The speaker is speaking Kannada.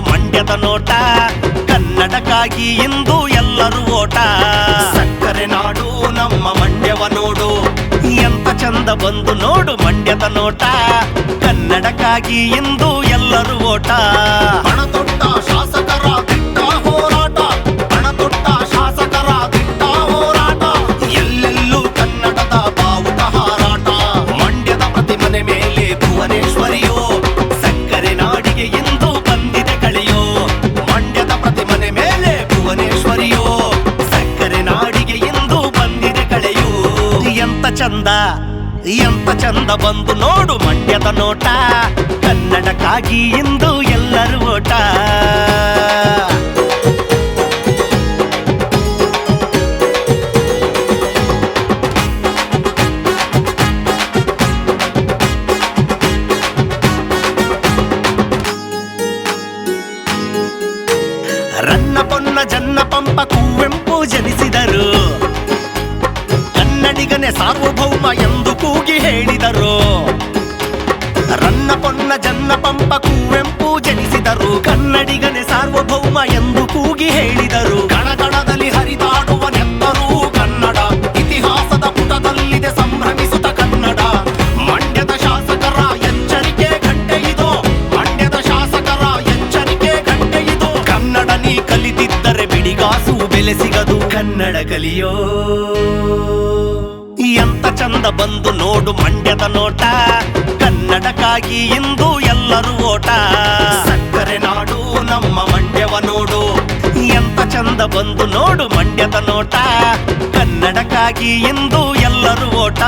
ಮಂಡ್ಯದ ನೋಟ. ಕನ್ನಡಕ್ಕಾಗಿ ಇಂದು ಎಲ್ಲರೂ ಓಟ. ಸಕ್ಕರೆ ನಾಡು ನಮ್ಮ ಮಂಡ್ಯವ ನೋಡು. ಎಂತ ಚಂದ ಬಂದು ನೋಡು ಮಂಡ್ಯದ ನೋಟ. ಕನ್ನಡಕ್ಕಾಗಿ ಇಂದು ಎಲ್ಲರೂ ಓಟ. ಚಂದ, ಎಂತ ಚಂದ ಬಂದು ನೋಡು ಮಂಡ್ಯದ ನೋಟ. ಕನ್ನಡಕ್ಕಾಗಿ ಇಂದು ಎಲ್ಲರೂ ಓಟ. ರನ್ನ ಪೊನ್ನ ಜನ್ನ ಪಂಪ ಕುವೆಂಪು ಜನಿಸಿದರು. ಕನ್ನಡಿಗನೇ ಸಾರ್ವಭೌಮ ಎಂದು ಕೂಗಿ ಹೇಳಿದರು. ರನ್ನ ಪೊನ್ನ ಜನ್ನ ಪಂಪ ಕುವೆಂಪು ಜನಿಸಿದರು. ಕನ್ನಡಿಗನೆ ಸಾರ್ವಭೌಮ ಎಂದು ಕೂಗಿ ಹೇಳಿದರು. ಕಣಕಣದಲ್ಲಿ ಹರಿದಾಡುವ ನೆತ್ತರೂ ಕನ್ನಡ. ಇತಿಹಾಸದ ಪುಟದಲ್ಲಿದೆ ಸಂಭ್ರಮಿಸುತ್ತ ಕನ್ನಡ. ಮಂಡ್ಯದ ಶಾಸಕರ ಎಚ್ಚರಿಕೆ ಗಂಟೆ ಇದು. ಮಂಡ್ಯದ ಶಾಸಕರ ಎಚ್ಚರಿಕೆ ಗಂಟೆ ಇದು. ಕನ್ನಡ ನೀ ಕಲಿತಿದ್ದರೆ ಬಿಡಿಗಾಸು ಬೆಲೆ ಸಿಗದು ಕನ್ನಡ ಕಲಿಯೋ. ಚಂದ ಬಂದು ನೋಡು ಮಂಡ್ಯದ ನೋಟ. ಕನ್ನಡಕ್ಕಾಗಿ ಇಂದು ಎಲ್ಲರೂ ಓಟ. ಸಕ್ಕರೆ ನಾಡು ನಮ್ಮ ಮಂಡ್ಯವ ನೋಡು. ಎಂತ ಚಂದ ಬಂದು ನೋಡು ಮಂಡ್ಯದ ನೋಟ. ಕನ್ನಡಕ್ಕಾಗಿ ಇಂದು ಎಲ್ಲರೂ ಓಟ.